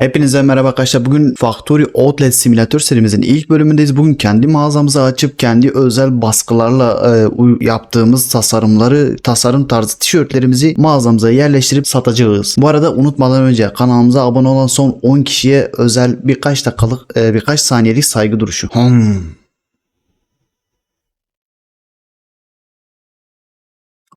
Hepinize merhaba arkadaşlar. Bugün Factory Outlet Simulator serimizin ilk bölümündeyiz. Bugün kendi mağazamızı açıp kendi özel baskılarla e, yaptığımız tasarımları, tasarım tarzı tişörtlerimizi mağazamıza yerleştirip satacağız. Bu arada unutmadan önce kanalımıza abone olan son 10 kişiye özel birkaç dakikalık, e, birkaç saniyelik saygı duruşu. Hmm.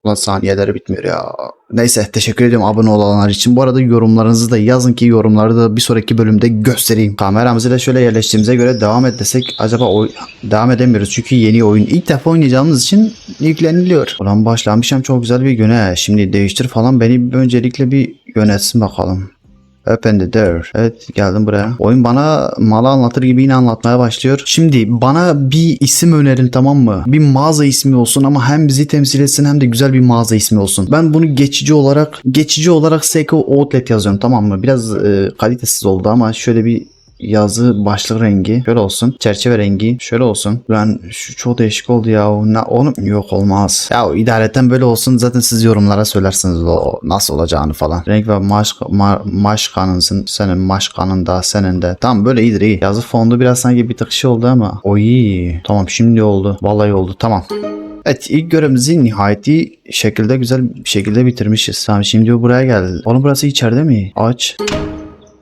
Ulan saniyeleri bitmiyor ya. Neyse teşekkür ediyorum abone olanlar için. Bu arada yorumlarınızı da yazın ki yorumları da bir sonraki bölümde göstereyim. Kameramızı da şöyle yerleştiğimize göre devam et desek acaba oy devam edemiyoruz. Çünkü yeni oyun ilk defa oynayacağımız için yükleniliyor. Ulan başlamışım çok güzel bir güne. Şimdi değiştir falan beni öncelikle bir yönetsin bakalım. Open the door. Evet geldim buraya. Oyun bana malı anlatır gibi yine anlatmaya başlıyor. Şimdi bana bir isim önerin tamam mı? Bir mağaza ismi olsun ama hem bizi temsil etsin hem de güzel bir mağaza ismi olsun. Ben bunu geçici olarak geçici olarak Seiko Outlet yazıyorum tamam mı? Biraz e, kalitesiz oldu ama şöyle bir yazı başlık rengi şöyle olsun. Çerçeve rengi şöyle olsun. Ben şu çok değişik oldu ya. Ne, onu yok olmaz. Ya idaretten böyle olsun. Zaten siz yorumlara söylersiniz o nasıl olacağını falan. Renk ve maş, ma, maşkanınızın senin maşkanın da senin de. Tamam böyle iyidir iyi. Yazı fondu biraz sanki bir tık şey oldu ama. O iyi. Tamam şimdi oldu. Vallahi oldu. Tamam. Evet ilk görevimizi nihayeti şekilde güzel bir şekilde bitirmişiz. Tamam şimdi buraya geldi. Oğlum burası içeride mi? Aç.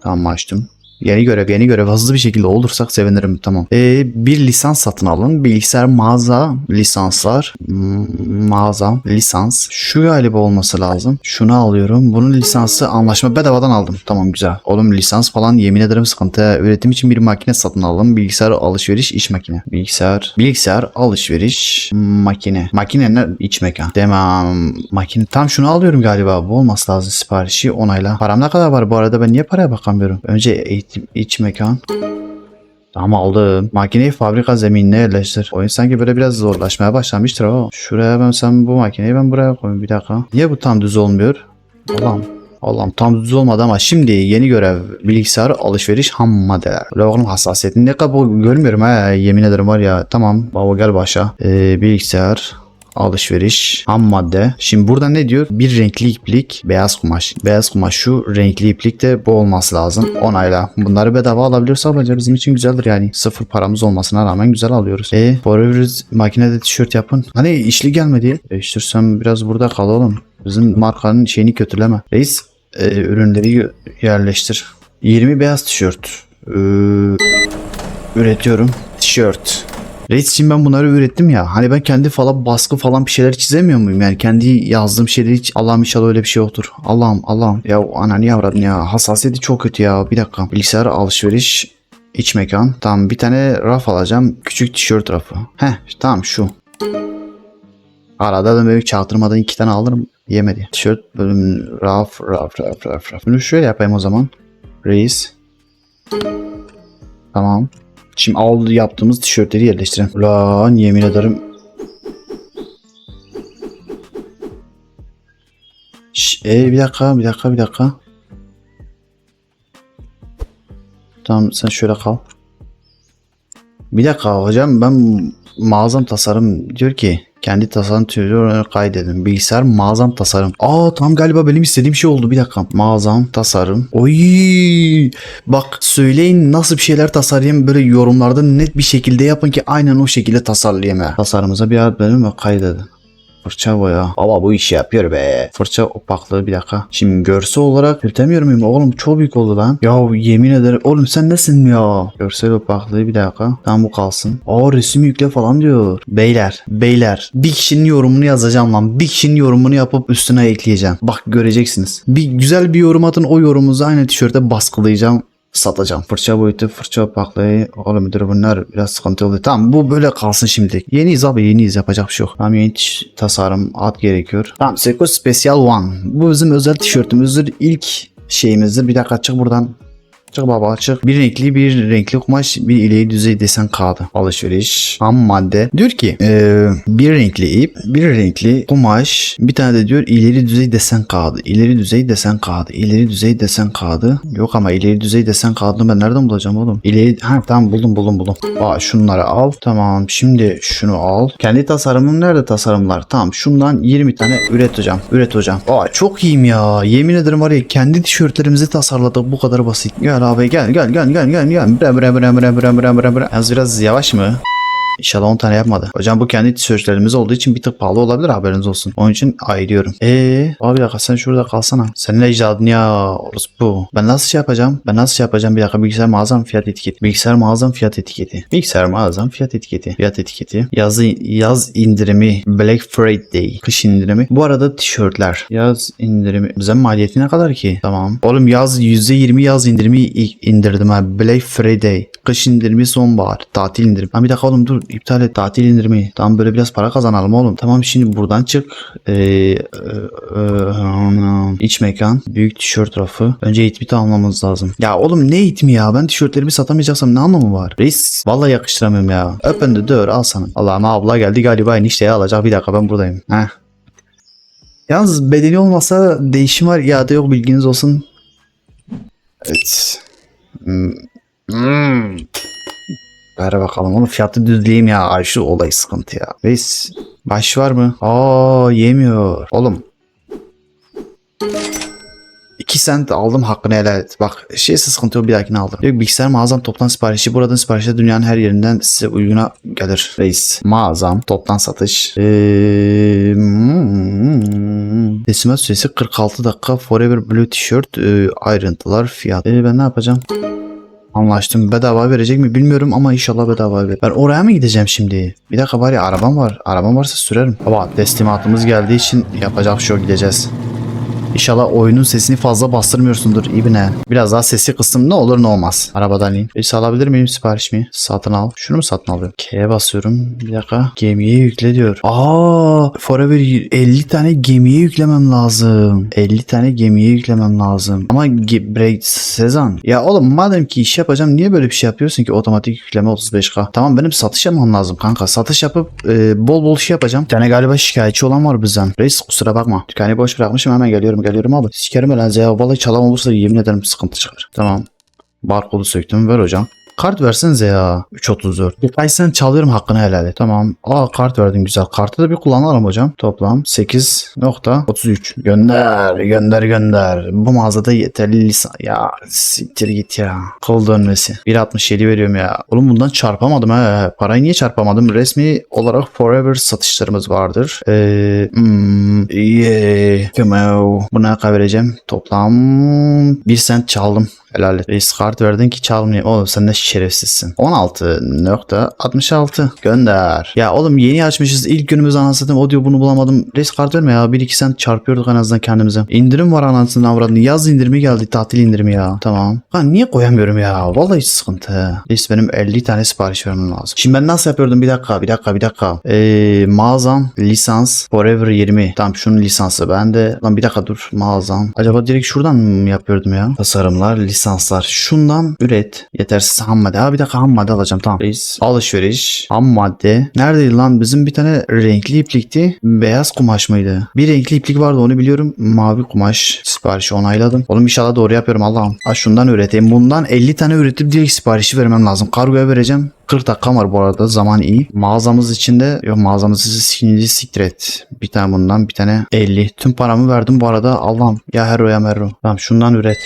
Tamam açtım. Yeni görev yeni görev hızlı bir şekilde olursak sevinirim tamam. Ee, bir lisans satın alın. Bilgisayar mağaza lisanslar. M- mağaza lisans. Şu galiba olması lazım. Şunu alıyorum. Bunun lisansı anlaşma bedavadan aldım. Tamam güzel. Oğlum lisans falan yemin ederim sıkıntı. Üretim için bir makine satın aldım. Bilgisayar alışveriş iş makine. Bilgisayar bilgisayar alışveriş makine. Makine ne? iç mekan. Demem. Makine. Tam şunu alıyorum galiba. Bu olması lazım siparişi onayla. Param ne kadar var bu arada? Ben niye paraya bakamıyorum? Önce eğitim iç mekan. Tamam aldım. Makineyi fabrika zeminine yerleştir. Oyun sanki böyle biraz zorlaşmaya başlamıştır ama. Şuraya ben sen bu makineyi ben buraya koyayım bir dakika. Niye bu tam düz olmuyor? Allah'ım. Allah'ım tam düz olmadı ama şimdi yeni görev bilgisayar alışveriş ham maddeler. Logonun hassasiyetini ne kadar görmüyorum ha yemin ederim var ya tamam baba gel başa. Ee, bilgisayar alışveriş ham madde. Şimdi burada ne diyor? Bir renkli iplik beyaz kumaş. Beyaz kumaş şu renkli iplik de bu olması lazım. Onayla. Bunları bedava alabiliyorsa alacağız. Bizim için güzeldir yani. Sıfır paramız olmasına rağmen güzel alıyoruz. E Forever makinede tişört yapın. Hani işli gelmedi. Değiştirsem biraz burada kal oğlum. Bizim markanın şeyini kötüleme. Reis e, ürünleri yerleştir. 20 beyaz tişört. Ee, üretiyorum. Tişört. Reis için ben bunları ürettim ya. Hani ben kendi falan baskı falan bir şeyler çizemiyor muyum? Yani kendi yazdığım şeyleri hiç Allah'ım inşallah öyle bir şey yoktur. Allah'ım Allah'ım. Ya ananı yavradın ya. Hassasiyeti çok kötü ya. Bir dakika. Bilgisayar alışveriş iç mekan. Tamam bir tane raf alacağım. Küçük tişört rafı. Heh tamam şu. Arada da böyle çaktırmadan iki tane alırım. Yemedi. Tişört bölüm raf raf raf raf raf. Bunu şöyle yapayım o zaman. Reis. Tamam. Şimdi al yaptığımız tişörtleri yerleştirelim. Ulan yemin ederim. Şş, e, bir dakika bir dakika bir dakika. Tamam sen şöyle kal. Bir dakika hocam ben mağazam tasarım diyor ki kendi tasarım türünü kaydedin. Bilgisayar mağazam tasarım. Aa tam galiba benim istediğim şey oldu. Bir dakika. Mağazam tasarım. Oy! Bak söyleyin nasıl bir şeyler tasarlayayım böyle yorumlarda net bir şekilde yapın ki aynen o şekilde tasarlayayım. Tasarımıza bir ad verin ve kaydedin. Fırça boya. Baba bu işi yapıyor be. Fırça opaklığı bir dakika. Şimdi görsel olarak yürütemiyor muyum? Oğlum çok büyük oldu lan. Ya yemin ederim. Oğlum sen nesin ya? Görsel opaklığı bir dakika. Tamam bu kalsın. Aa resim yükle falan diyor. Beyler. Beyler. Bir kişinin yorumunu yazacağım lan. Bir kişinin yorumunu yapıp üstüne ekleyeceğim. Bak göreceksiniz. Bir güzel bir yorum atın. O yorumunuzu aynı tişörte baskılayacağım satacağım. Fırça boyutu, fırça opaklığı. Oğlum müdür bunlar biraz sıkıntı oldu. Tamam bu böyle kalsın şimdi. Yeniyiz abi yeniyiz yapacak bir şey yok. Tamam yeni tasarım ad gerekiyor. Tamam Seiko Special One. Bu bizim özel tişörtümüzdür. İlk şeyimizdir. Bir dakika çık buradan. Çık baba çık. Bir renkli bir renkli kumaş bir ileri düzey desen kağıdı. Alışveriş. Ham madde. Diyor ki eee, bir renkli ip, bir renkli kumaş, bir tane de diyor ileri düzey desen kağıdı. İleri düzey desen kağıdı. İleri düzey desen kağıdı. Yok ama ileri düzey desen kağıdını ben nereden bulacağım oğlum? İleri ha tamam buldum buldum buldum. Aa şunları al. Tamam şimdi şunu al. Kendi tasarımım nerede tasarımlar? Tamam şundan 20 tane üret hocam. Üret hocam. Aa çok iyiyim ya. Yemin ederim var ya kendi tişörtlerimizi tasarladık bu kadar basit. Gel Gel abi gel gel gel gel gel gel. Bre bre bre bre bre bre bre bre. Yalnız biraz yavaş mı? İnşallah 10 tane yapmadı. Hocam bu kendi tişörtlerimiz olduğu için bir tık pahalı olabilir haberiniz olsun. Onun için ayırıyorum. Eee abi bir dakika sen şurada kalsana. Senin ecdadın ya bu. Ben nasıl şey yapacağım? Ben nasıl şey yapacağım? Bir dakika bilgisayar mağazam fiyat etiketi. Bilgisayar mağazam fiyat etiketi. Bilgisayar mağazam fiyat etiketi. Fiyat etiketi. Yazı, yaz indirimi. Black Friday. Kış indirimi. Bu arada tişörtler. Yaz indirimi. Bize maliyeti ne kadar ki? Tamam. Oğlum yaz %20 yaz indirimi indirdim ha. Black Friday. Kış indirimi sonbahar. Tatil indirimi. Lan bir dakika oğlum dur iptal et tatil indirimi. Tamam böyle biraz para kazanalım oğlum. Tamam şimdi buradan çık. Ee, e, e, iç mekan. Büyük tişört rafı. Önce eğitimi tamamlamamız lazım. Ya oğlum ne eğitimi ya? Ben tişörtlerimi satamayacaksam ne anlamı var? Reis vallahi yakıştıramıyorum ya. Öpen de dör al sana. Allah'ım abla geldi galiba enişteyi alacak. Bir dakika ben buradayım. Heh. Yalnız bedeli olmasa değişim var ya da yok bilginiz olsun. Evet. Hmm. Ver bakalım onu fiyatı düzleyeyim ya. Ay şu olay sıkıntı ya. Reis baş var mı? Aa yemiyor. Oğlum. 2 sent aldım hakkını helal et. Bak şeyse sıkıntı yok bir dahakine aldım. Yok, bilgisayar mağazam toptan siparişi. Buradan siparişler dünyanın her yerinden size uyguna gelir. Reis. Mağazam toptan satış. Eee... hmm. Teslimat süresi 46 dakika. Forever Blue tişört. e, ayrıntılar fiyat. E, ben ne yapacağım? Anlaştım. Bedava verecek mi bilmiyorum ama inşallah bedava verir. Ben oraya mı gideceğim şimdi? Bir dakika bari arabam var. Arabam varsa sürerim. Baba teslimatımız geldiği için yapacak bir şey gideceğiz. İnşallah oyunun sesini fazla bastırmıyorsundur İbne. Biraz daha sesi kıstım ne olur ne olmaz. Arabadan ineyim. Reis alabilir miyim sipariş mi? Satın al. Şunu mu satın alıyorum? K'ye basıyorum. Bir dakika. Gemiye yükle diyor. Aa, Forever 50 tane gemiye yüklemem lazım. 50 tane gemiye yüklemem lazım. Ama break Sezan. Ya oğlum madem ki iş yapacağım niye böyle bir şey yapıyorsun ki otomatik yükleme 35k? Tamam benim satış yapmam lazım kanka. Satış yapıp e, bol bol şey yapacağım. Bir tane galiba şikayetçi olan var bizden. Reis kusura bakma. Dükkanı boş bırakmışım hemen geliyorum geliyorum abi. Sikerim ya. Vallahi çalan olursa yemin ederim sıkıntı çıkar. Tamam. Barkodu söktüm. Ver hocam. Kart versenize ya. 3.34. Birkaç sen çalıyorum hakkını helal et. Tamam. Aa kart verdin güzel. Kartı da bir kullanalım hocam. Toplam 8.33. Gönder gönder gönder. Bu mağazada yeterli lisan. Ya siktir git ya. Kol dönmesi. 1.67 veriyorum ya. Oğlum bundan çarpamadım ha. Parayı niye çarpamadım? Resmi olarak Forever satışlarımız vardır. Eee hmm, yeah. Buna vereceğim. Toplam 1 sent çaldım. Helal et. Reis kart verdin ki çalmayayım. Oğlum sen ne şerefsizsin. 16.66 gönder. Ya oğlum yeni açmışız. ilk günümüz anasını o diyor bunu bulamadım. Reis kart verme ya. 1-2 sent çarpıyorduk en azından kendimize. İndirim var anasını avradını. Yaz indirimi geldi. Tatil indirimi ya. Tamam. Lan niye koyamıyorum ya? Vallahi sıkıntı. Reis benim 50 tane sipariş vermem lazım. Şimdi ben nasıl yapıyordum? Bir dakika bir dakika bir dakika. Ee, mağazam lisans Forever 20. Tamam şunun lisansı. Ben de lan bir dakika dur mağazam. Acaba direkt şuradan mı yapıyordum ya? Tasarımlar, lisanslar. Şundan üret. Yetersiz ham madde. Ha bir dakika ham madde alacağım. Tamam. Reis. Alışveriş. Ham madde. Neredeydi lan? Bizim bir tane renkli iplikti. Beyaz kumaş mıydı? Bir renkli iplik vardı onu biliyorum. Mavi kumaş. Siparişi onayladım. Oğlum inşallah doğru yapıyorum Allah'ım. Ha şundan üreteyim. Bundan 50 tane üretip direkt siparişi vermem lazım. Kargoya vereceğim. 40 dakikam var bu arada. Zaman iyi. Mağazamız içinde yok mağazamızı şimdi siktir et. Bir tane bundan bir tane 50. Tüm paramı verdim bu arada. Allah'ım ya hero ya merro. Tamam şundan üret.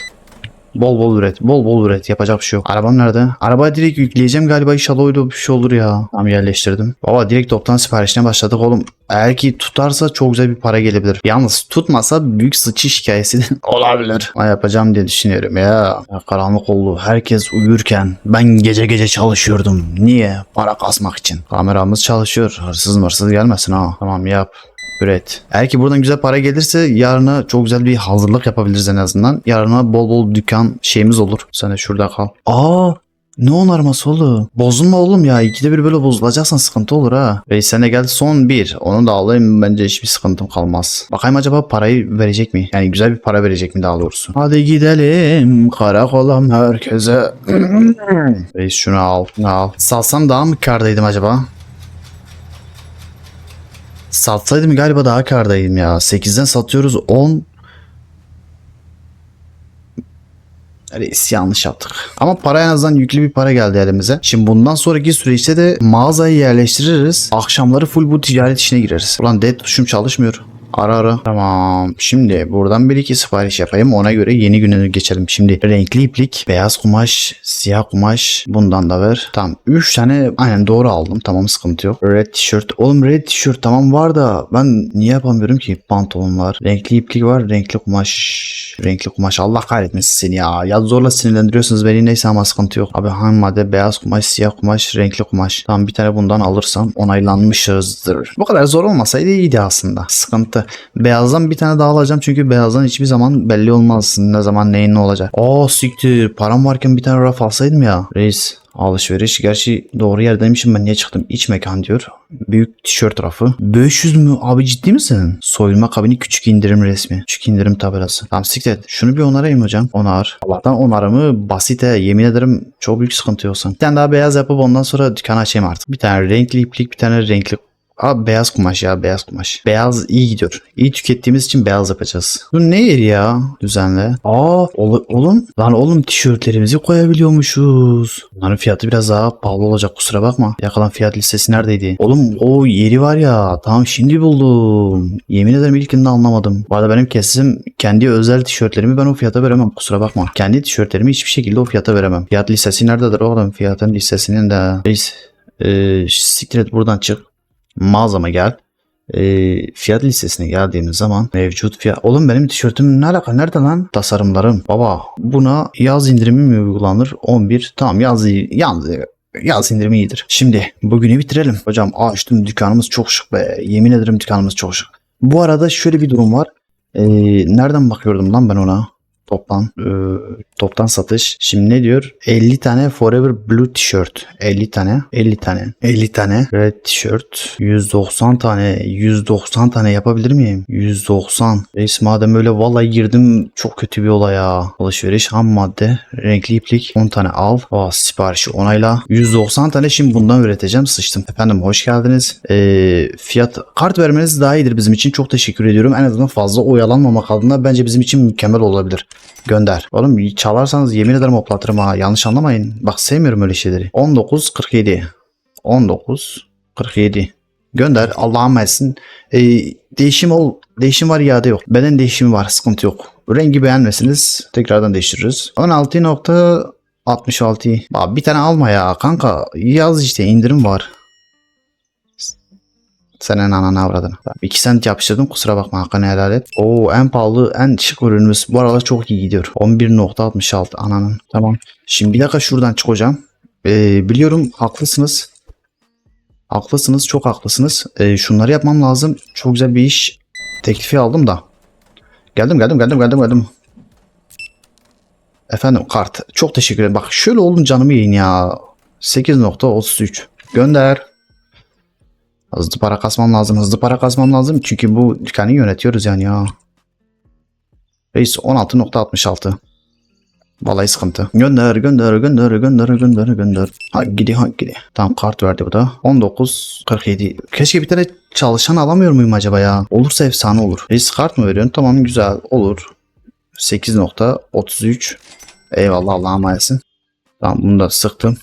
Bol bol üret. Bol bol üret. Yapacak bir şey yok. Arabam nerede? Arabaya direkt yükleyeceğim galiba inşallah öyle bir şey olur ya. Tamam yerleştirdim. Baba direkt toptan siparişine başladık oğlum. Eğer ki tutarsa çok güzel bir para gelebilir. Yalnız tutmasa büyük sıçış hikayesi de olabilir. Ama yapacağım diye düşünüyorum ya. ya. Karanlık oldu. Herkes uyurken ben gece gece çalışıyordum. Niye? Para kasmak için. Kameramız çalışıyor. Hırsız mırsız gelmesin ha. Tamam yap. Üret. Eğer ki buradan güzel para gelirse yarına çok güzel bir hazırlık yapabiliriz en azından. Yarına bol bol dükkan şeyimiz olur. Sen şurada kal. Aa ne onarması oğlum? Bozulma oğlum ya. İkide bir böyle bozulacaksan sıkıntı olur ha. De geldi son bir. Onu da alayım. Bence hiçbir sıkıntım kalmaz. Bakayım acaba parayı verecek mi? Yani güzel bir para verecek mi daha doğrusu. Hadi gidelim karakola merkeze. Reis şunu al. Al. Salsam daha mı kardaydım acaba? Satsaydım galiba daha kardaydım ya. 8'den satıyoruz 10. Reis yanlış yaptık. Ama para en azından yüklü bir para geldi elimize. Şimdi bundan sonraki süreçte de mağazayı yerleştiririz. Akşamları full bu ticaret işine gireriz. Ulan dead tuşum çalışmıyor. Ara ara. Tamam. Şimdi buradan bir iki sipariş yapayım. Ona göre yeni güne geçelim. Şimdi renkli iplik, beyaz kumaş, siyah kumaş. Bundan da ver. Tamam. 3 tane aynen doğru aldım. Tamam sıkıntı yok. Red tişört. Oğlum red tişört tamam var da ben niye yapamıyorum ki? Pantolon var. Renkli iplik var. Renkli kumaş. Renkli kumaş. Allah kahretmesin seni ya. Ya zorla sinirlendiriyorsunuz beni. Neyse ama sıkıntı yok. Abi hangi madde? Beyaz kumaş, siyah kumaş, renkli kumaş. Tamam bir tane bundan alırsam onaylanmışızdır. Bu kadar zor olmasaydı iyiydi aslında. Sıkıntı. Beyazdan bir tane daha alacağım çünkü beyazdan hiçbir zaman belli olmaz ne zaman neyin ne olacak. Aa siktir. Param varken bir tane raf alsaydım ya. Reis alışveriş. Gerçi doğru yerdeymişim ben niye çıktım? İç mekan diyor. Büyük tişört rafı. 500 mü? Abi ciddi misin? Soyulma kabini küçük indirim resmi. Küçük indirim tabelası. Tamam siktir et. Şunu bir onarayım hocam. Onar. Allah'tan onarımı basit he. Yemin ederim çok büyük sıkıntı yoksa. Bir tane daha beyaz yapıp ondan sonra dükkanı açayım artık. Bir tane renkli iplik bir tane renkli Abi beyaz kumaş ya beyaz kumaş. Beyaz iyi gidiyor. İyi tükettiğimiz için beyaz yapacağız. Bu ne yeri ya düzenle? Aa ol- oğlum. Lan oğlum tişörtlerimizi koyabiliyormuşuz. Bunların fiyatı biraz daha pahalı olacak kusura bakma. Yakalan fiyat listesi neredeydi? Oğlum o yeri var ya tamam şimdi buldum. Yemin ederim ilkinde anlamadım. Bu arada benim kesim kendi özel tişörtlerimi ben o fiyata veremem kusura bakma. Kendi tişörtlerimi hiçbir şekilde o fiyata veremem. Fiyat listesi nerededir oğlum? Fiyatın listesinin de. Reis ee, siktir et buradan çık mağazama gel. E, fiyat listesine geldiğimiz zaman mevcut fiyat. Oğlum benim tişörtüm ne alaka? Nerede lan? Tasarımlarım. Baba buna yaz indirimi mi uygulanır? 11. Tamam yaz, yaz, yaz indirimi iyidir. Şimdi bugünü bitirelim. Hocam açtım dükkanımız çok şık be. Yemin ederim dükkanımız çok şık. Bu arada şöyle bir durum var. E, nereden bakıyordum lan ben ona? Toptan e, toptan satış. Şimdi ne diyor? 50 tane Forever Blue tişört. 50 tane. 50 tane. 50 tane red tişört. 190 tane. 190 tane yapabilir miyim? 190. Reis madem öyle vallahi girdim çok kötü bir olay ya. Alışveriş ham madde. Renkli iplik. 10 tane al. Aa, siparişi onayla. 190 tane şimdi bundan üreteceğim. Sıçtım. Efendim hoş geldiniz. Ee, fiyat kart vermeniz daha iyidir bizim için. Çok teşekkür ediyorum. En azından fazla oyalanmamak adına bence bizim için mükemmel olabilir. Gönder. Oğlum çalarsanız yemin ederim hoplatırım ha. Yanlış anlamayın. Bak sevmiyorum öyle şeyleri. 19 47. 19 47. Gönder. Allah'a emanetsin. Ee, değişim ol. Değişim var iade yok. Beden değişimi var. Sıkıntı yok. Rengi beğenmesiniz. Tekrardan değiştiririz. 16.66. Abi bir tane alma ya kanka. Yaz işte indirim var. Senin ananı avradın. 2 sent yapıştırdım kusura bakma hakkını helal et. Oo en pahalı en şık ürünümüz bu aralar çok iyi gidiyor. 11.66 ananın. Tamam. Şimdi bir dakika şuradan çıkacağım. Ee, biliyorum haklısınız. Haklısınız çok haklısınız. Ee, şunları yapmam lazım. Çok güzel bir iş teklifi aldım da. Geldim geldim geldim geldim geldim. Efendim kart. Çok teşekkür ederim. Bak şöyle oğlum canımı yiyin ya. 8.33. Gönder. Hızlı para kasmam lazım. Hızlı para kasmam lazım. Çünkü bu dükkanı yönetiyoruz yani ya. Reis 16.66. Vallahi sıkıntı. Gönder gönder gönder gönder gönder gönder. Ha gidi ha gidi. Tamam kart verdi bu da. 19.47. Keşke bir tane çalışan alamıyor muyum acaba ya? Olursa efsane olur. Reis kart mı veriyorsun? Tamam güzel olur. 8.33. Eyvallah Allah'a emanetsin. Tamam bunu da sıktım.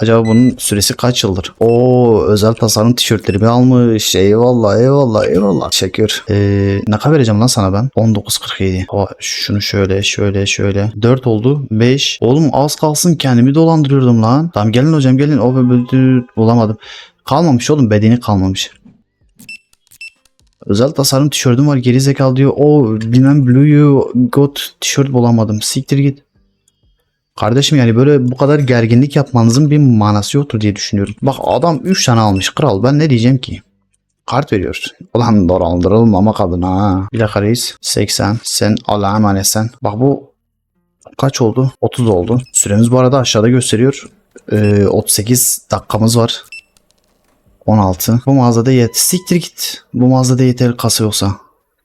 Acaba bunun süresi kaç yıldır? Oo özel tasarım tişörtlerimi almış. Eyvallah eyvallah eyvallah. Teşekkür. Ee, ne kadar vereceğim lan sana ben? 19.47. Aa, şunu şöyle şöyle şöyle. 4 oldu. 5. Oğlum az kalsın kendimi dolandırıyordum lan. Tamam gelin hocam gelin. O bulamadım. Kalmamış oğlum bedeni kalmamış. Özel tasarım tişörtüm var geri zekalı diyor. O bilmem Blue'yu got tişört bulamadım. Siktir git. Kardeşim yani böyle bu kadar gerginlik yapmanızın bir manası yoktur diye düşünüyorum. Bak adam 3 tane almış kral ben ne diyeceğim ki? Kart veriyor. Ulan dolandırılmamak adına ha. Bir dakika reis. 80. Sen Allah'a emanetsen. Bak bu kaç oldu? 30 oldu. Süremiz bu arada aşağıda gösteriyor. Ee, 38 dakikamız var. 16. Bu mağazada yet. Siktir git. Bu mağazada yeter kasa yoksa.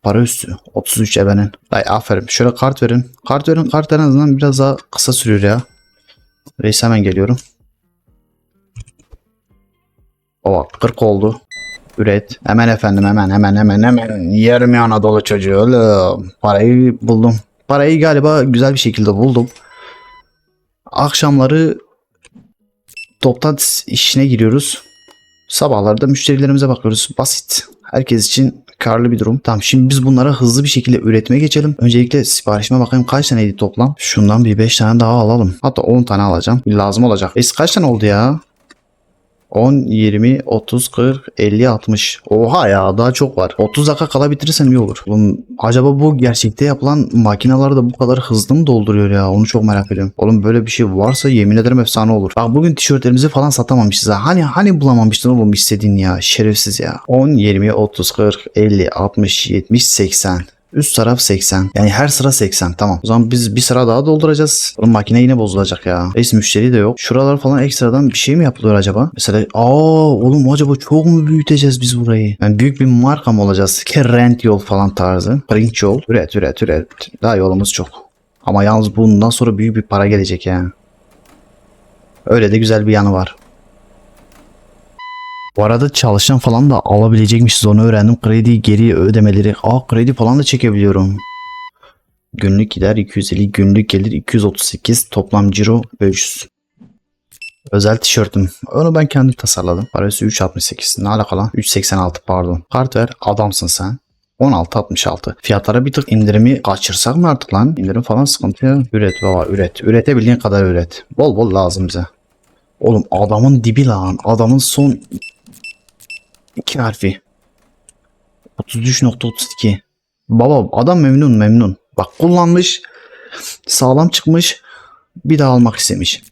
Para üstü. 33 ebenin. Ay aferin. Şöyle kart verin. Kart verin. Kart en azından biraz daha kısa sürüyor ya. Reis hemen geliyorum. O 40 oldu. Üret. Hemen efendim hemen hemen hemen hemen. Yerim ya Anadolu çocuğu oğlum. Parayı buldum. Parayı galiba güzel bir şekilde buldum. Akşamları toptan işine giriyoruz. Sabahlarda müşterilerimize bakıyoruz. Basit. Herkes için karlı bir durum. Tamam şimdi biz bunlara hızlı bir şekilde üretmeye geçelim. Öncelikle siparişime bakayım kaç taneydi toplam. Şundan bir 5 tane daha alalım. Hatta 10 tane alacağım. Lazım olacak. Es kaç tane oldu ya? 10, 20, 30, 40, 50, 60. Oha ya daha çok var. 30 dakika kala bitirirsem iyi olur. Oğlum, acaba bu gerçekte yapılan makineler de bu kadar hızlı mı dolduruyor ya? Onu çok merak ediyorum. Oğlum böyle bir şey varsa yemin ederim efsane olur. Bak bugün tişörtlerimizi falan satamamışız ha. Hani hani bulamamıştın oğlum istediğin ya. Şerefsiz ya. 10, 20, 30, 40, 50, 60, 70, 80. Üst taraf 80. Yani her sıra 80. Tamam. O zaman biz bir sıra daha dolduracağız. Oğlum makine yine bozulacak ya. Reis müşteri de yok. Şuralar falan ekstradan bir şey mi yapılıyor acaba? Mesela aa oğlum acaba çok mu büyüteceğiz biz burayı? Yani büyük bir marka mı olacağız? Ki yol falan tarzı. Print yol. Üret üret üret. Daha yolumuz çok. Ama yalnız bundan sonra büyük bir para gelecek yani. Öyle de güzel bir yanı var. Bu arada çalışan falan da alabilecekmişiz onu öğrendim. Kredi geri ödemeleri. Aa kredi falan da çekebiliyorum. Günlük gider 250, günlük gelir 238, toplam ciro 500. Özel tişörtüm. Onu ben kendim tasarladım. Parası 3.68. Ne alaka lan? 3.86 pardon. Kart ver. Adamsın sen. 16.66. Fiyatlara bir tık indirimi kaçırsak mı artık lan? İndirim falan sıkıntı ya. Üret baba üret. Üretebildiğin kadar üret. Bol bol lazım bize. Oğlum adamın dibi lan. Adamın son iki harfi. 33.32. Baba adam memnun memnun. Bak kullanmış. Sağlam çıkmış. Bir daha almak istemiş.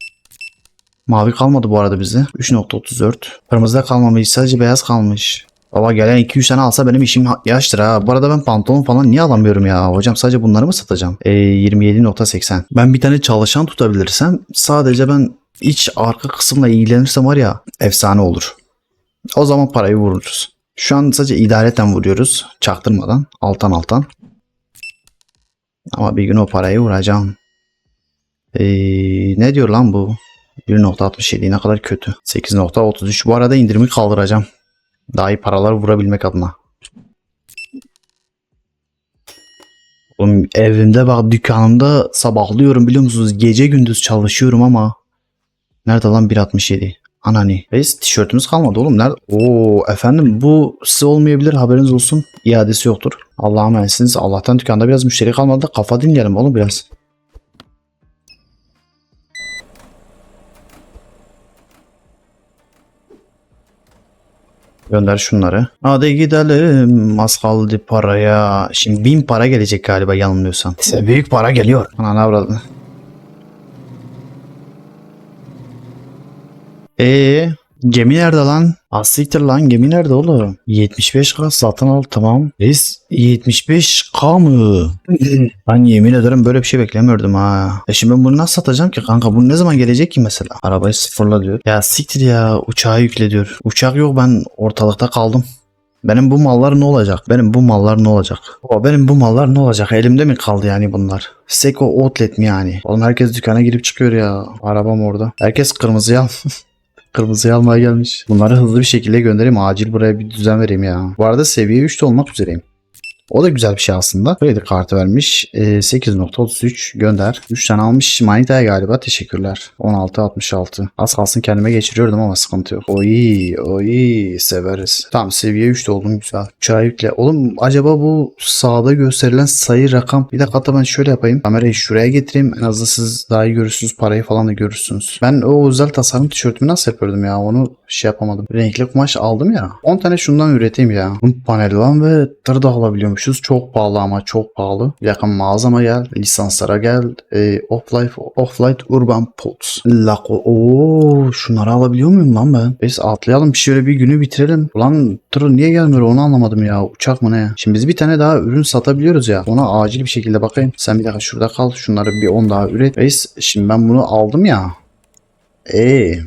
Mavi kalmadı bu arada bize. 3.34. Kırmızıda kalmamış. Sadece beyaz kalmış. Baba gelen 200 tane alsa benim işim yaştır ha. Bu arada ben pantolon falan niye alamıyorum ya? Hocam sadece bunları mı satacağım? E, 27.80. Ben bir tane çalışan tutabilirsem sadece ben iç arka kısımla ilgilenirsem var ya efsane olur. O zaman parayı vururuz. Şu an sadece idareten vuruyoruz. Çaktırmadan. Altan altan. Ama bir gün o parayı vuracağım. Ee, ne diyor lan bu? 1.67 ne kadar kötü. 8.33 bu arada indirimi kaldıracağım. Daha iyi paralar vurabilmek adına. Oğlum evimde bak dükkanımda sabahlıyorum biliyor musunuz? Gece gündüz çalışıyorum ama. Nerede lan 1.67? Anani. Reis tişörtümüz kalmadı oğlum. Nerede? Oo efendim bu size olmayabilir haberiniz olsun. İadesi yoktur. Allah'a emanetsiniz. Allah'tan dükkanda biraz müşteri kalmadı. Kafa dinleyelim oğlum biraz. Gönder şunları. Hadi gidelim. Az kaldı paraya. Şimdi bin para gelecek galiba yanılmıyorsam. Size büyük para geliyor. Ana ne Ee, gemi nerede lan? Asiktir lan gemi nerede oğlum? 75k satın al tamam. Reis 75k mı? ben yemin ederim böyle bir şey beklemiyordum ha. E şimdi ben bunu nasıl satacağım ki kanka? Bu ne zaman gelecek ki mesela? Arabayı sıfırla diyor. Ya siktir ya uçağı yükle diyor. Uçak yok ben ortalıkta kaldım. Benim bu mallar ne olacak? Benim bu mallar ne olacak? Baba benim bu mallar ne olacak? Elimde mi kaldı yani bunlar? Seko outlet mi yani? Oğlum herkes dükkana girip çıkıyor ya. Arabam orada. Herkes kırmızıya al. Kırmızıyı almaya gelmiş. Bunları hızlı bir şekilde göndereyim. Acil buraya bir düzen vereyim ya. Bu arada seviye 3'te olmak üzereyim. O da güzel bir şey aslında. Kredi kartı vermiş. Ee, 8.33 gönder. 3 tane almış. Manita'ya galiba. Teşekkürler. 16.66. Az kalsın kendime geçiriyordum ama sıkıntı yok. Oy oy severiz. Tamam seviye 3'te oldum güzel. Çay yükle. Oğlum acaba bu sağda gösterilen sayı rakam. Bir dakika hatta ben şöyle yapayım. Kamerayı şuraya getireyim. En azından siz daha iyi görürsünüz. Parayı falan da görürsünüz. Ben o özel tasarım tişörtümü nasıl yapıyordum ya? Onu şey yapamadım. Renkli kumaş aldım ya. 10 tane şundan üreteyim ya. Bunun paneli lan ve tır da alabiliyormuşuz. Çok pahalı ama çok pahalı. Yakın mağazama gel. Lisanslara gel. E, Offlife, Offlight Urban Pulse. Lako. Oo, şunları alabiliyor muyum lan ben? Biz atlayalım şöyle bir günü bitirelim. Ulan tır niye gelmiyor onu anlamadım ya. Uçak mı ne? Şimdi biz bir tane daha ürün satabiliyoruz ya. Ona acil bir şekilde bakayım. Sen bir dakika şurada kal. Şunları bir 10 daha üret. Reis şimdi ben bunu aldım ya. Eee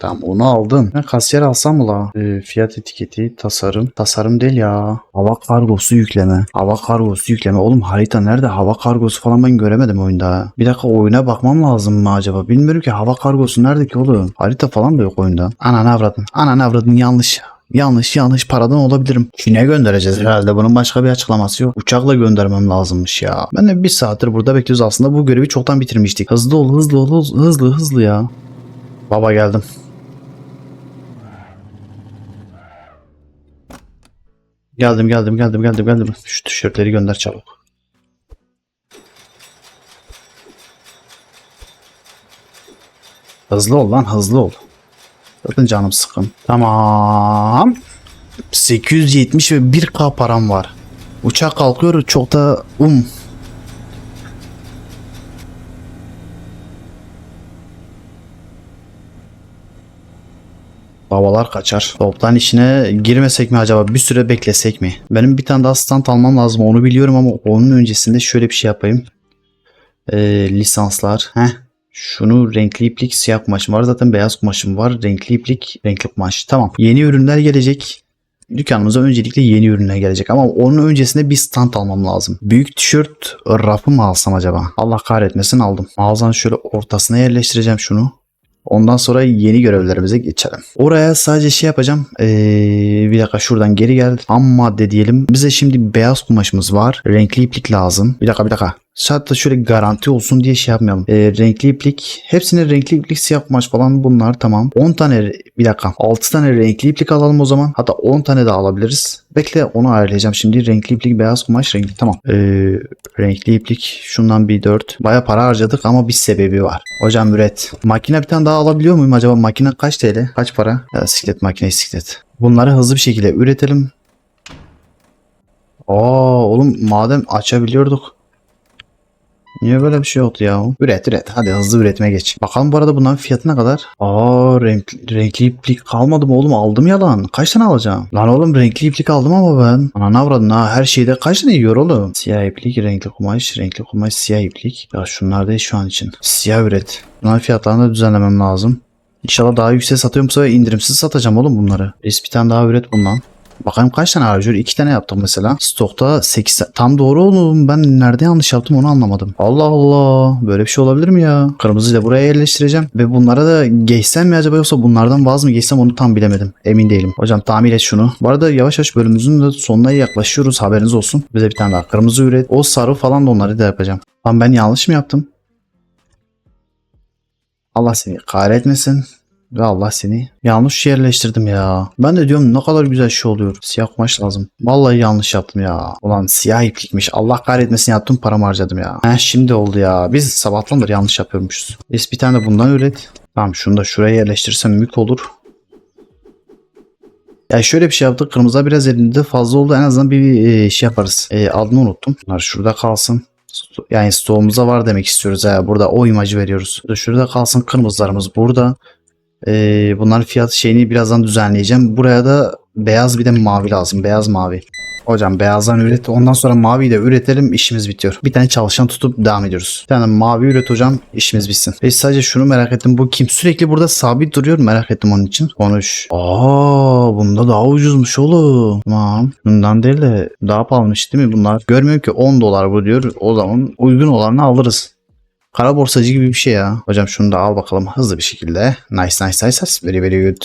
Tamam onu aldım. Ben kasiyer alsam mı la? Ee, fiyat etiketi, tasarım. Tasarım değil ya. Hava kargosu yükleme. Hava kargosu yükleme. Oğlum harita nerede? Hava kargosu falan ben göremedim oyunda. Bir dakika oyuna bakmam lazım mı acaba? Bilmiyorum ki hava kargosu nerede ki oğlum? Harita falan da yok oyunda. Ananı avradın. Ananı avradın yanlış. Yanlış yanlış paradan olabilirim. Çin'e göndereceğiz herhalde. Bunun başka bir açıklaması yok. Uçakla göndermem lazımmış ya. Ben de bir saattir burada bekliyoruz aslında. Bu görevi çoktan bitirmiştik. Hızlı ol hızlı ol hızlı hızlı, ya. Baba geldim. Geldim geldim geldim geldim geldim. Şu tişörtleri gönder çabuk. Hızlı ol lan hızlı ol. Zaten canım sıkın. Tamam. 870 ve 1k param var. Uçak kalkıyor çok da um. Babalar kaçar. Toptan işine girmesek mi acaba? Bir süre beklesek mi? Benim bir tane daha stand almam lazım. Onu biliyorum ama onun öncesinde şöyle bir şey yapayım. Ee, lisanslar. Heh. Şunu renkli iplik siyah kumaşım var. Zaten beyaz kumaşım var. Renkli iplik renkli kumaş. Tamam. Yeni ürünler gelecek. Dükkanımıza öncelikle yeni ürünler gelecek ama onun öncesinde bir stand almam lazım. Büyük tişört rafı mı alsam acaba? Allah kahretmesin aldım. Mağazanın şöyle ortasına yerleştireceğim şunu. Ondan sonra yeni görevlerimize geçelim. Oraya sadece şey yapacağım. Ee, bir dakika şuradan geri gel. Ham madde diyelim. Bize şimdi beyaz kumaşımız var. Renkli iplik lazım. Bir dakika bir dakika. Hatta şöyle garanti olsun diye şey yapmayalım. Ee, renkli iplik. Hepsine renkli iplik siyah kumaş falan bunlar tamam. 10 tane bir dakika. 6 tane renkli iplik alalım o zaman. Hatta 10 tane de alabiliriz. Bekle onu ayarlayacağım şimdi. Renkli iplik beyaz kumaş renkli tamam. Ee, renkli iplik şundan bir 4. Baya para harcadık ama bir sebebi var. Hocam üret. Makine bir tane daha alabiliyor muyum acaba? Makine kaç TL? Kaç para? Ya siklet makine siklet. Bunları hızlı bir şekilde üretelim. Aa oğlum madem açabiliyorduk. Niye böyle bir şey oldu ya? Üret üret. Hadi hızlı üretime geç. Bakalım bu arada bunların fiyatı ne kadar? Aa renkli, renkli iplik kalmadı mı oğlum? Aldım ya lan. Kaç tane alacağım? Lan oğlum renkli iplik aldım ama ben. Ana ne avradın ha? Her şeyde kaç tane yiyor oğlum? Siyah iplik, renkli kumaş, renkli kumaş, siyah iplik. Ya şunlar değil şu an için. Siyah üret. Bunların fiyatlarını da düzenlemem lazım. İnşallah daha yüksek satıyorum bu sefer indirimsiz satacağım oğlum bunları. Reis bir tane daha üret bundan. Bakalım kaç tane harcıyor? 2 tane yaptım mesela. Stokta 8 tam doğru oğlum. Ben nerede yanlış yaptım onu anlamadım. Allah Allah. Böyle bir şey olabilir mi ya? Kırmızıyı da buraya yerleştireceğim. Ve bunlara da geçsem mi acaba yoksa bunlardan vaz mı geçsem onu tam bilemedim. Emin değilim. Hocam tamir et şunu. Bu arada yavaş yavaş bölümümüzün de sonuna yaklaşıyoruz. Haberiniz olsun. Bize bir tane daha kırmızı üret. O sarı falan da onları da yapacağım. Lan ben yanlış mı yaptım? Allah seni kahretmesin. Ve Allah seni yanlış yerleştirdim ya. Ben de diyorum ne kadar güzel şey oluyor. Siyah kumaş lazım. Vallahi yanlış yaptım ya. Ulan siyah iplikmiş. Allah kahretmesin yaptım paramı harcadım ya. Heh şimdi oldu ya. Biz sabahtandır yanlış yapıyormuşuz. Biz bir tane de bundan üret. Tamam şunu da şuraya yerleştirsem mük olur. Ya şöyle bir şey yaptık. Kırmızı biraz elinde fazla oldu. En azından bir e, şey yaparız. E, adını unuttum. Bunlar şurada kalsın. Yani stoğumuzda var demek istiyoruz. Ha. Burada o imajı veriyoruz. Şurada kalsın kırmızılarımız burada. Ee, bunların fiyat şeyini birazdan düzenleyeceğim. Buraya da beyaz bir de mavi lazım. Beyaz mavi. Hocam beyazdan üret. Ondan sonra maviyi de üretelim. işimiz bitiyor. Bir tane çalışan tutup devam ediyoruz. Bir tane mavi üret hocam. işimiz bitsin. Ve sadece şunu merak ettim. Bu kim? Sürekli burada sabit duruyor. Merak ettim onun için. Konuş. Aa, bunda daha ucuzmuş oğlum. Tamam. Bundan değil de daha pahalıymış değil mi bunlar? Görmüyorum ki 10 dolar bu diyor. O zaman uygun olanı alırız. Kara borsacı gibi bir şey ya. Hocam şunu da al bakalım hızlı bir şekilde. Nice nice nice. Very very good.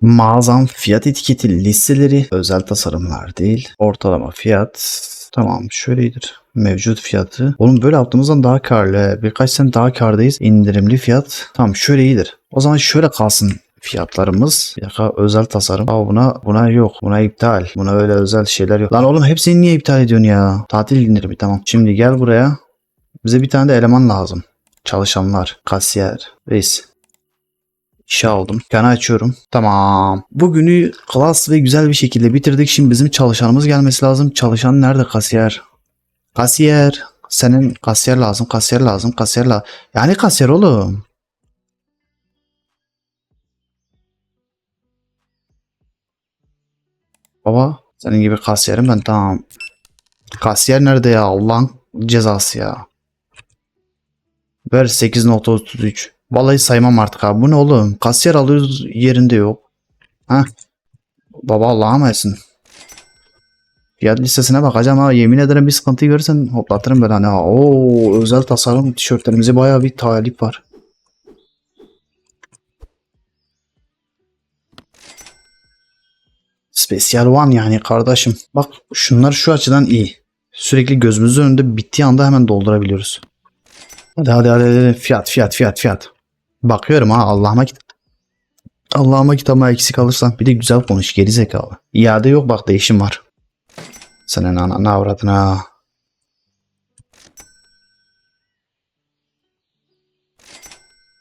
Mağazam fiyat etiketi listeleri özel tasarımlar değil. Ortalama fiyat. Tamam şöyledir. Mevcut fiyatı. Oğlum böyle yaptığımızdan daha karlı. Birkaç sene daha kardayız. İndirimli fiyat. Tamam şöyle iyidir. O zaman şöyle kalsın fiyatlarımız. Dakika özel tasarım. Aa buna buna yok. Buna iptal. Buna öyle özel şeyler yok. Lan oğlum hepsini niye iptal ediyorsun ya? Tatil indirimi tamam. Şimdi gel buraya. Bize bir tane de eleman lazım. Çalışanlar. Kasiyer. Reis. İşe aldım. Dükkanı açıyorum. Tamam. Bugünü klas ve güzel bir şekilde bitirdik. Şimdi bizim çalışanımız gelmesi lazım. Çalışan nerede kasiyer? Kasiyer. Senin kasiyer lazım. Kasiyer lazım. Kasiyer lazım. Yani kasiyer oğlum. Baba senin gibi kasiyerim ben tamam. Kasiyer nerede ya Allah'ın cezası ya. Ver 8.33. Vallahi saymam artık abi. Bu ne oğlum? Kasiyer alıyoruz yerinde yok. Ha? Baba Allah'a emanetsin. Fiyat listesine bakacağım ha. Yemin ederim bir sıkıntı görürsen hoplatırım ben hani. Oo özel tasarım tişörtlerimize bayağı bir talip var. Special One yani kardeşim. Bak şunlar şu açıdan iyi. Sürekli gözümüzün önünde bittiği anda hemen doldurabiliyoruz. Hadi hadi hadi, hadi. fiyat fiyat fiyat fiyat. Bakıyorum ha Allah'ıma git. Allah'ıma kitabıma eksik alırsan bir de güzel konuş geri zekalı. İade yok bak değişim var. Senin ananı avradına.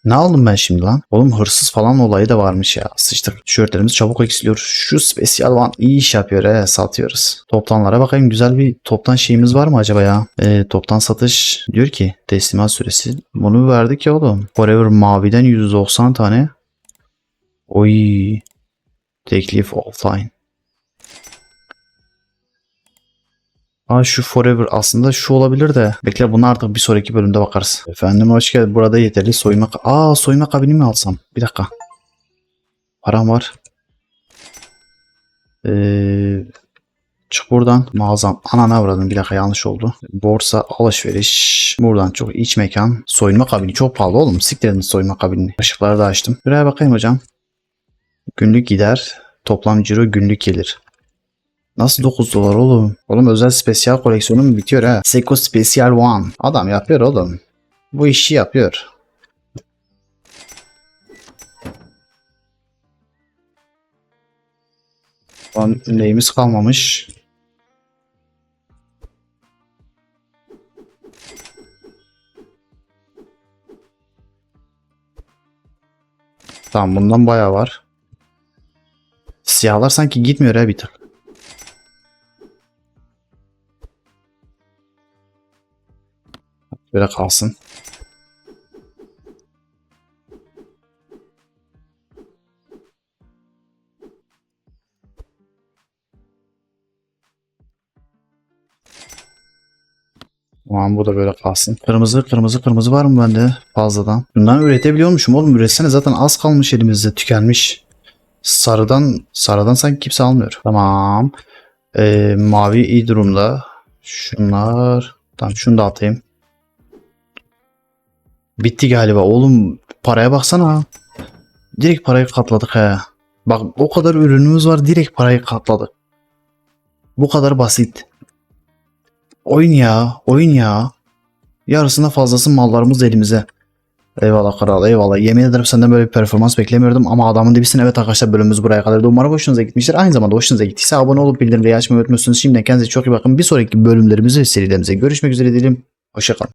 Ne aldım ben şimdi lan? Oğlum hırsız falan olayı da varmış ya. Sıçtık. Tişörtlerimiz çabuk eksiliyor. Şu spesiyal olan iyi iş yapıyor he. Satıyoruz. Toptanlara bakayım. Güzel bir toptan şeyimiz var mı acaba ya? Ee, toptan satış diyor ki teslimat süresi. Bunu verdik ya oğlum. Forever maviden 190 tane. Oy. Teklif offline. Aa şu Forever aslında şu olabilir de. Bekle bunu artık bir sonraki bölümde bakarız. Efendim hoş geldin. Burada yeterli soyma... Aa soyma kabini mi alsam? Bir dakika. Param var. Ee, çık buradan. Mağazam. Anana avradım. Bir dakika yanlış oldu. Borsa alışveriş. Buradan çok iç mekan. Soyunma kabini çok pahalı oğlum. Siktirin soyunma kabinini. Işıkları da açtım. Buraya bakayım hocam. Günlük gider. Toplam ciro günlük gelir. Nasıl 9 dolar oğlum? Oğlum özel spesiyal koleksiyonum bitiyor ha. Seiko Special One. Adam yapıyor oğlum. Bu işi yapıyor. Lan neyimiz kalmamış. Tamam bundan bayağı var. Siyahlar sanki gitmiyor ha bir tık. Böyle kalsın. Tamam bu da böyle kalsın. Kırmızı kırmızı kırmızı var mı bende fazladan? Bundan üretebiliyormuşum oğlum. Üretsene zaten az kalmış elimizde tükenmiş. Sarıdan sarıdan sanki kimse almıyor. Tamam. Ee, mavi iyi durumda. Şunlar. Tamam şunu da atayım. Bitti galiba oğlum. Paraya baksana. Direkt parayı katladık he. Bak o kadar ürünümüz var direkt parayı katladık. Bu kadar basit. Oyun ya, oyun ya. Yarısına fazlası mallarımız elimize. Eyvallah kral eyvallah. Yemin ederim senden böyle bir performans beklemiyordum ama adamın dibisin. Evet arkadaşlar bölümümüz buraya kadar. Umarım hoşunuza gitmiştir. Aynı zamanda hoşunuza gittiyse abone olup bildirimleri açmayı unutmuyorsunuz. Şimdiden kendinize çok iyi bakın. Bir sonraki bölümlerimizi ve serilerimize görüşmek üzere diyelim. Hoşçakalın.